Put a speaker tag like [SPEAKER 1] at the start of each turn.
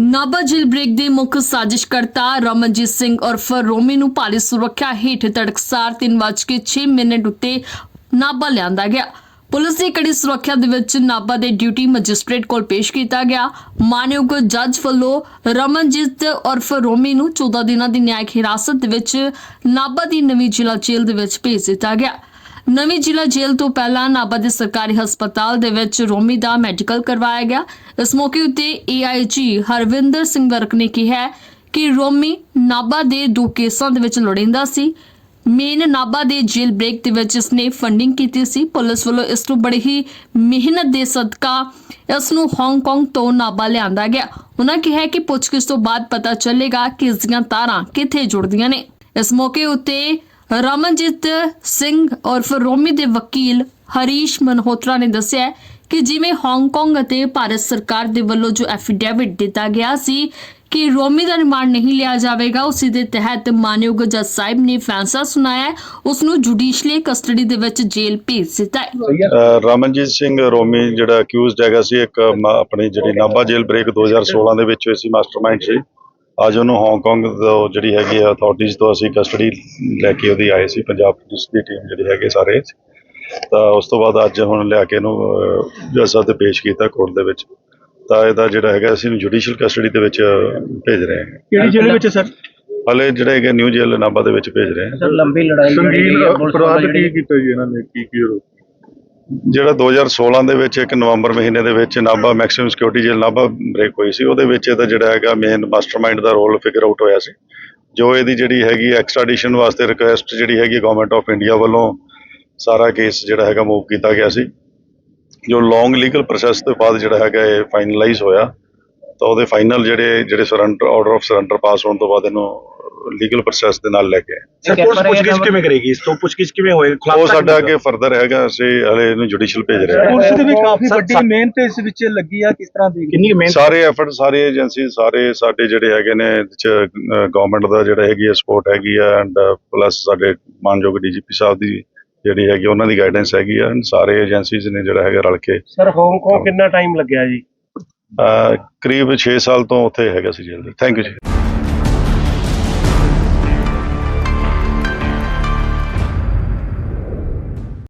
[SPEAKER 1] ਨਾਭਾ ਜੇਲ੍ਹ break ਦੇ ਮੁੱਖ ਸਾਜ਼ਿਸ਼ਕਰਤਾ ਰਮਨਜੀਤ ਸਿੰਘ ਉਰਫ ਰੋਮੀ ਨੂੰ ਭਾਰੀ ਸੁਰੱਖਿਆ ਹੇਠ ਤੜਕਸਾਰ 3:06 ਮਿੰਟ ਉੱਤੇ ਨਾਭਾ ਲਿਆਂਦਾ ਗਿਆ। ਪੁਲਿਸ ਦੀ ਕੜੀ ਸੁਰੱਖਿਆ ਦੇ ਵਿੱਚ ਨਾਭਾ ਦੇ ਡਿਊਟੀ ਮੈਜਿਸਟ੍ਰੇਟ ਕੋਲ ਪੇਸ਼ ਕੀਤਾ ਗਿਆ। ਮਾਨਯੋਗ ਜੱਜ ਵੱਲੋਂ ਰਮਨਜੀਤ ਉਰਫ ਰੋਮੀ ਨੂੰ 14 ਦਿਨਾਂ ਦੀ ਨਿਆਇਕ ਹਿਰਾਸਤ ਦੇ ਵਿੱਚ ਨਾਭਾ ਦੀ ਨਵੀਂ ਜ਼ਿਲ੍ਹਾ ਜੇਲ੍ਹ ਦੇ ਵਿੱਚ ਭੇਜ ਦਿੱਤਾ ਗਿਆ। ਨਵੀਂ ਜ਼ਿਲ੍ਹਾ ਜੇਲ੍ਹ ਤੋਂ ਪਹਿਲਾਂ ਨਾਭਾ ਸਰਕਾਰੀ ਹਸਪਤਾਲ ਦੇ ਵਿੱਚ ਰੋਮੀ ਦਾ ਮੈਡੀਕਲ ਕਰਵਾਇਆ ਗਿਆ। ਇਸ ਮੌਕੇ ਉੱਤੇ ਏਆਈਜੀ ਹਰਵਿੰਦਰ ਸਿੰਘ ਵਰਕ ਨੇ ਕਿਹਾ ਕਿ ਰੋਮੀ ਨਾਭਾ ਦੇ ਦੋ ਕੇਸਾਂ ਦੇ ਵਿੱਚ ਲੋੜਿੰਦਾ ਸੀ। ਮੇਨ ਨਾਭਾ ਦੇ ਜੇਲ੍ਹ ਬ੍ਰੇਕ ਦੇ ਵਿੱਚ ਇਸਨੇ ਫੰਡਿੰਗ ਕੀਤੀ ਸੀ। ਪੁਲਿਸ ਵੱਲੋਂ ਇਸ ਨੂੰ ਬੜੀ ਹੀ ਮਿਹਨਤ ਦੇ ਸਦਕਾ ਇਸ ਨੂੰ ਹਾਂਗਕਾਂਗ ਤੋਂ ਨਾਭਾ ਲਿਆਂਦਾ ਗਿਆ। ਉਹਨਾਂ ਕਿਹਾ ਕਿ ਪੁੱਛਗਿੱਛ ਤੋਂ ਬਾਅਦ ਪਤਾ ਚੱਲੇਗਾ ਕਿ ਇਸ ਦੀਆਂ ਤਾਰਾਂ ਕਿੱਥੇ ਜੁੜਦੀਆਂ ਨੇ। ਇਸ ਮੌਕੇ ਉੱਤੇ ਰਮਨਜੀਤ ਸਿੰਘ ਉਰਫ ਰੋਮੀ ਦੇ ਵਕੀਲ ਹਰੀਸ਼ ਮਨਹੋਤਰਾ ਨੇ ਦੱਸਿਆ ਕਿ ਜਿਵੇਂ ਹਾਂਗਕਾਂਗ ਅਤੇ ਭਾਰਤ ਸਰਕਾਰ ਦੇ ਵੱਲੋਂ ਜੋ ਐਫੀਡੇਵਿਟ ਦਿੱਤਾ ਗਿਆ ਸੀ ਕਿ ਰੋਮੀ ਦਾ ਰਿਮਾਂਡ ਨਹੀਂ ਲਿਆ ਜਾਵੇਗਾ ਉਸੇ ਦੇ ਤਹਿਤ ਮਾਨਯੋਗ ਜੱਜ ਸਾਹਿਬ ਨੇ ਫੈਸਲਾ ਸੁਣਾਇਆ ਹੈ, ਉਸ ਨੂੰ ਜੁਡੀਸ਼ੀਅਲ ਕਸਟਡੀ ਦੇ ਵਿੱਚ ਜੇਲ੍ਹ ਭੇਜ ਦਿੱਤਾ ਹੈ।
[SPEAKER 2] ਰਮਨਜੀਤ ਸਿੰਘ ਰੋਮੀ ਜਿਹੜਾ ਅਕਿਊਜ਼ਡ ਹੈਗਾ ਸੀ ਇੱਕ ਆਪਣੀ ਜਿਹੜੀ ਨਾਭਾ ਜੇਲ੍ਹ ਬ੍ਰੇਕ 2016 ਦੇ ਵਿੱਚ ਹੋਈ ਸੀ ਮਾਸਟਰਮਾਈਂਡ ਸੀ। ਅੱਜ ਉਹਨੂੰ ਹਾਂਗਕਾਂਗ ਤੋਂ ਜਿਹੜੀ ਹੈਗੀ ਆ ਅਥਾਰਟੀਜ਼ ਤੋਂ ਅਸੀਂ ਕਸਟਡੀ ਲੈ ਕੇ ਉਹਦੀ ਆਏ ਸੀ ਪੰਜਾਬ ਪੁਲਿਸ ਦੀ ਟੀਮ ਜਿਹੜੀ ਹੈਗੇ ਸਾਰੇ ਤਾਂ ਉਸ ਤੋਂ ਬਾਅਦ ਅੱਜ ਹੁਣ ਲਿਆ ਕੇ ਇਹਨੂੰ ਜੱਜ ਸਾਹਿਬ ਤੇ ਪੇਸ਼ ਕੀਤਾ ਕੋਰਟ ਦੇ ਵਿੱਚ। ਤਾਂ ਇਹਦਾ ਜਿਹੜਾ ਹੈਗਾ ਅਸੀਂ ਜੁਡੀਸ਼ੀਅਲ ਕਸਟਡੀ ਦੇ ਵਿੱਚ ਭੇਜ ਰਹੇ ਹਾਂ।
[SPEAKER 3] ਕਿਹੜੀ ਜੇਲ੍ਹ ਵਿੱਚ ਸਰ?
[SPEAKER 2] ਹਲੇ ਜਿਹੜੇ ਹੈਗੇ ਨਿਊ ਜੇਲ੍ਹ ਨਾਭਾ ਦੇ ਵਿੱਚ ਭੇਜ ਰਹੇ ਹਾਂ।
[SPEAKER 4] ਸਰ ਲੰਬੀ ਲੜਾਈ ਜਿਹੜੀ
[SPEAKER 3] ਸੰਗੀਨ
[SPEAKER 4] ਹੈ ਪੁਲਿਸ
[SPEAKER 3] ਅਪਰਾਧ
[SPEAKER 4] ਵੱਲੋਂ
[SPEAKER 3] ਕੀ
[SPEAKER 4] ਜਿਹੜੀ
[SPEAKER 3] ਕੀਤਾ ਜੀ ਇਹਨਾਂ ਨੇ? ਕੀ ਕੀ?
[SPEAKER 2] ਜਿਹੜਾ 2016 ਦੇ ਵਿੱਚ ਇੱਕ ਨਵੰਬਰ ਮਹੀਨੇ ਦੇ ਵਿੱਚ ਨਾਭਾ ਮੈਕਸਿਮਮ ਸਿਕਿਉਰਿਟੀ ਜੇਲ੍ਹ ਨਾਭਾ ਬ੍ਰੇਕ ਹੋਈ ਸੀ, ਉਹਦੇ ਵਿੱਚ ਇਹਦਾ ਜਿਹੜਾ ਹੈਗਾ ਮੇਨ ਮਾਸਟਰਮਾਈਂਡ ਦਾ ਰੋਲ ਫਿਗਰ ਆਊਟ ਹੋਇਆ ਸੀ। ਜੋ ਇਹਦੀ ਜਿਹੜੀ ਹੈਗੀ ਐਕਸਟ੍ਰੈਡੀਸ਼ਨ ਵਾਸਤੇ ਰਿਕੁਐਸਟ ਜਿਹੜੀ ਹੈਗੀ ਗਵਰਨਮੈਂਟ ਆਫ ਇੰਡੀਆ ਵੱਲੋਂ ਸਾਰਾ ਕੇਸ ਜਿਹੜਾ ਹੈਗਾ ਮੂਵ ਕੀਤਾ ਗਿਆ ਸੀ। ਜੋ ਲੌਂਗ ਲੀਗਲ ਪ੍ਰੋਸੈਸ ਤੋਂ ਬਾਅਦ ਜਿਹੜਾ ਹੈਗਾ ਇਹ ਫਾਈਨਲਾਈਜ਼ ਹੋਇਆ, ਤਾਂ ਉਹਦੇ ਫਾਈਨਲ ਜਿਹੜੇ ਜਿਹੜੇ surrender order of surrender pass ਹੋਣ ਤੋਂ ਬਾਅਦ ਇਹਨੂੰ ਲੀਗਲ ਪ੍ਰੋਸੈਸ ਦੇ ਨਾਲ ਲੈ ਕੇ ਆਏ।
[SPEAKER 3] ਸਰ ਪੁਲਿਸ ਪੁੱਛਗਿੱਛ ਕਿਵੇਂ ਕਰੇਗੀ? ਇਸ ਤੋਂ ਪੁੱਛਗਿੱਛ ਕਿਵੇਂ ਹੋਏ?
[SPEAKER 2] ਉਹ ਸਾਡਾ ਅੱਗੇ ਫਰਦਰ ਹੈਗਾ ਅਸੀਂ ਹਲੇ ਇਹਨੂੰ ਜੁਡੀਸ਼ੀਅਲ ਭੇਜ ਰਹੇ ਹਾਂ।
[SPEAKER 5] ਪੁਲਿਸ ਦੀ ਵੀ ਕਾਫੀ
[SPEAKER 3] ਸਰ-
[SPEAKER 5] ਵੱਡੀ
[SPEAKER 3] ਸਰ-
[SPEAKER 5] ਮਿਹਨਤ ਇਸ ਵਿੱਚ ਲੱਗੀ ਆ ਕਿਸ ਤਰ੍ਹਾਂ ਦੀ
[SPEAKER 3] ਕਿੰਨੀ ਮਿਹਨਤ?
[SPEAKER 2] ਸਾਰੇ ਐਫਰਟ ਸਾਰੇ ਏਜੰਸੀ ਸਾਰੇ ਸਾਡੇ ਜਿਹੜੇ ਹੈਗੇ ਨੇ ਗਵਰਨਮੈਂਟ ਦਾ ਜਿਹੜਾ ਹੈਗੀ ਹੈ ਸਪੋਰਟ ਹੈਗੀ ਆ ਐਂਡ ਪਲੱਸ ਸਾਡੇ ਮਾਨਯੋਗ ਡੀਜੀਪੀ ਸਾਹਿਬ ਦੀ ਜਿਹੜੀ ਹੈਗੀ ਉਹਨਾਂ ਦੀ ਗਾਈਡੈਂਸ ਹੈਗੀ ਆ and ਸਾਰੇ ਏਜੰਸੀਜ਼ ਨੇ ਜਿਹੜਾ ਹੈਗਾ ਰਲ ਕੇ
[SPEAKER 5] ਸਰ ਹਾਂਗਕਾਂਗ ਕਿੰਨਾ ਟਾਈਮ ਲੱਗਿਆ ਜੀ?
[SPEAKER 2] ਕਰੀਬ 6 ਸਾਲ ਤੋਂ ਉੱਥੇ ਹੈਗਾ ਸੀ ਜੇਲ੍ਹ ਥੈਂਕ ਯੂ ਜੀ।